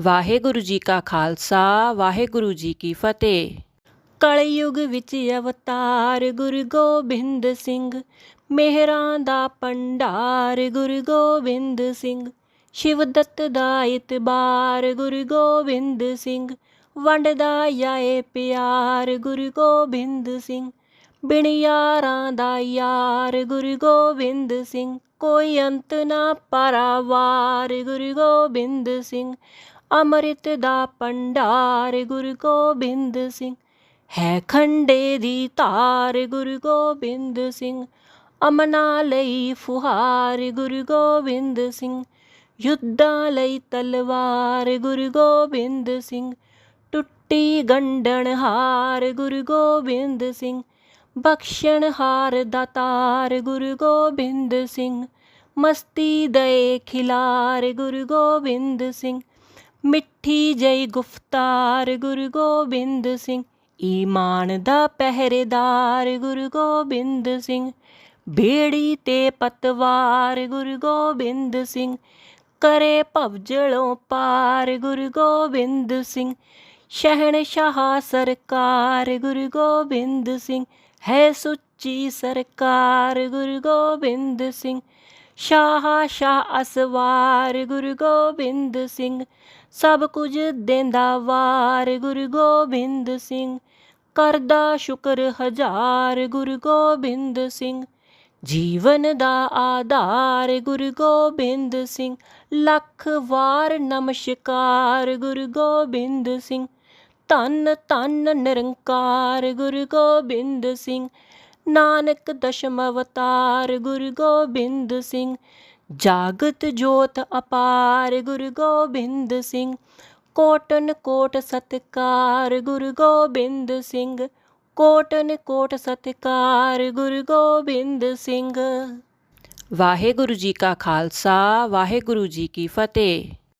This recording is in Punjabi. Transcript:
ਵਾਹਿਗੁਰੂ ਜੀ ਕਾ ਖਾਲਸਾ, ਵਾਹਿਗੁਰੂ ਜੀ ਕੀ ਫਤਿਹ। ਕਲਯੁਗ ਵਿੱਚ ਅਵਤਾਰ ਗੁਰੂ ਗੋਬਿੰਦ ਸਿੰਘ, ਮਿਹਰਾਂ ਦਾ ਭੰਡਾਰ ਗੁਰੂ ਗੋਬਿੰਦ ਸਿੰਘ, ਸ਼ਿਵ ਦੱਤ ਦਾ ਇਤਬਾਰ ਗੁਰੂ ਗੋਬਿੰਦ ਸਿੰਘ ਵੰਡਦਾ ਜਾਏ ਪਿਆਰ ਗੁਰੂ ਗੋਬਿੰਦ ਸਿੰਘ, ਬਿਨ ਯਾਰਾਂ ਦਾ ਯਾਰ ਗੁਰੂ ਗੋਬਿੰਦ ਸਿੰਘ, ਕੋਈ ਅੰਤ ਨਾ ਪਰਾਵਾਰ ਗੁਰੂ ਗੋਬਿੰਦ ਸਿੰਘ ਅੰਮ੍ਰਿਤ ਦਾ ਭੰਡਾਰ ਗੁਰੂ ਗੋਬਿੰਦ ਸਿੰਘ। ਹੈ ਖੰਡੇ ਦੀ ਧਾਰ ਗੁਰੂ ਗੋਬਿੰਦ ਸਿੰਘ। ਅਮਨਾ ਲਈ ਫੁਹਾਰ ਗੁਰੂ ਗੋਬਿੰਦ ਸਿੰਘ। ਯੁੱਧਾਂ ਲਈ ਤਲਵਾਰ ਗੁਰੂ ਗੋਬਿੰਦ ਸਿੰਘ। ਟੁੱਟੀ ਗੰਢਣ ਹਾਰ ਗੁਰੂ ਗੋਬਿੰਦ ਸਿੰਘ। ਬਖਸ਼ਣ ਹਾਰ ਦਾਤਾਰ ਗੁਰੂ ਗੋਬਿੰਦ ਸਿੰਘ। ਮਸਤੀ ਦੇ ਖਿਲਾਰ ਗੁਰੂ ਗੋਬਿੰਦ ਸਿੰਘ। ਮਿੱਠੀ ਜਈ ਗੁਫਤਾਰ ਗੁਰੂ ਗੋਬਿੰਦ ਸਿੰਘ, ਈਮਾਨ ਦਾ ਪਹਿਰੇਦਾਰ ਗੁਰੂ ਗੋਬਿੰਦ ਸਿੰਘ, ਬੇੜੀ ਤੇ ਪਤਵਾਰ ਗੁਰੂ ਗੋਬਿੰਦ ਸਿੰਘ, ਕਰੇ ਭਵਜਲੋਂ ਪਾਰ ਗੁਰੂ ਗੋਬਿੰਦ ਸਿੰਘ, ਸ਼ਹਿਣ ਸ਼ਾਹ ਸਰਕਾਰ ਗੁਰੂ ਗੋਬਿੰਦ ਸਿੰਘ, ਹੈ ਸੁੱਚੀ ਸਰਕਾਰ ਗੁਰੂ ਗੋਬਿੰਦ ਸਿੰਘ, ਸ਼ਾਹ ਸ਼ਾਹ ਅਸਵਾਰ ਗੁਰੂ ਗੋਬਿੰਦ ਸਿੰਘ ਸਭ ਕੁਝ ਦੇਂਦਾ ਵਾਰ ਗੁਰੂ ਗੋਬਿੰਦ ਸਿੰਘ। ਕਰਦਾ ਸ਼ੁਕਰ ਹਜ਼ਾਰ ਗੁਰੂ ਗੋਬਿੰਦ ਸਿੰਘ। ਜੀਵਨ ਦਾ ਆਧਾਰ ਗੁਰੂ ਗੋਬਿੰਦ ਸਿੰਘ। ਲੱਖ ਵਾਰ ਨਮਸਕਾਰ ਗੁਰੂ ਗੋਬਿੰਦ ਸਿੰਘ। ਧੰਨ ਧੰਨ ਨਿਰੰਕਾਰ ਗੁਰੂ ਗੋਬਿੰਦ ਸਿੰਘ। ਨਾਨਕ ਦਸ਼ਮ ਅਵਤਾਰ ਗੁਰੂ ਗੋਬਿੰਦ ਸਿੰਘ। ਜਾਗਤ ਜੋਤ ਅਪਾਰ ਗੁਰੂ ਗੋਬਿੰਦ ਸਿੰਘ, ਕੋਟਨ ਕੋਟ ਸਤਕਾਰ ਗੁਰੂ ਗੋਬਿੰਦ ਸਿੰਘ, ਕੋਟਨ ਕੋਟ ਸਤਕਾਰ ਗੁਰੂ ਗੋਬਿੰਦ ਸਿੰਘ। ਵਾਹਿਗੁਰੂ ਜੀ ਕਾ ਖਾਲਸਾ, ਵਾਹਿਗੁਰੂ ਜੀ ਕੀ ਫਤਿਹ।